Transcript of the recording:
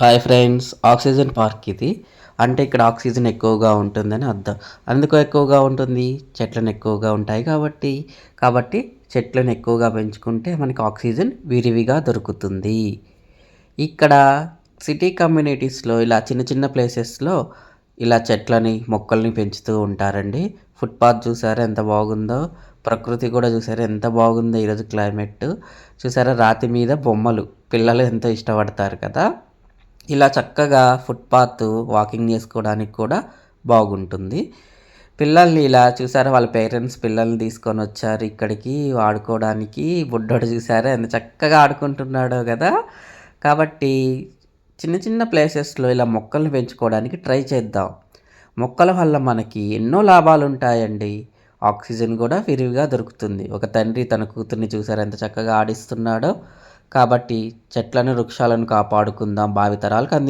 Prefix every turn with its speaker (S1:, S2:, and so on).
S1: Hi friends oxygen park ఇది. అంటే ఇక్కడ ఆక్సిజన్ ఎక్కువగా ఉంటుందని అర్థం. అందుకు ఎక్కువగా ఉంటుంది? చెట్లను ఎక్కువగా ఉంటాయి కాబట్టి. కాబట్టి చెట్లను ఎక్కువగా పెంచుకుంటే మనకి ఆక్సిజన్ విరివిగా దొరుకుతుంది. ఇక్కడ సిటీ కమ్యూనిటీస్లో ఇలా చిన్న చిన్న ప్లేసెస్లో ఇలా చెట్లని మొక్కల్ని పెంచుతూ ఉంటారండి. ఫుట్పాత్ చూసారా ఎంత బాగుందో? ప్రకృతి కూడా చూసారా ఎంత బాగుందో ఈరోజు క్లైమేట్ చూసారా రాతి మీద బొమ్మలు. పిల్లలు ఎంతో ఇష్టపడతారు కదా. ఇలా చక్కగా ఫుట్పాత్ వాకింగ్ చేసుకోవడానికి కూడా బాగుంటుంది. పిల్లల్ని ఇలా చూసారా? వాళ్ళ పేరెంట్స్ పిల్లల్ని తీసుకొని వచ్చారు ఇక్కడికి ఆడుకోవడానికి. బుడ్డోడు చూసారా? ఎంత చక్కగా ఆడుకుంటున్నాడో కదా? కాబట్టి చిన్న చిన్న ప్లేసెస్లో ఇలా మొక్కల్ని పెంచుకోవడానికి ట్రై చేద్దాం. మొక్కల వల్ల మనకి ఎన్నో లాభాలు ఉంటాయండి. ఆక్సిజన్ కూడా విరివిగా దొరుకుతుంది. ఒక తండ్రి తన కూతుర్ని చూసారు? ఎంత చక్కగా ఆడిస్తున్నాడో. కాబట్టి చెట్లను వృక్షాలను కాపాడుకుందాం. భావితరాలకు అంది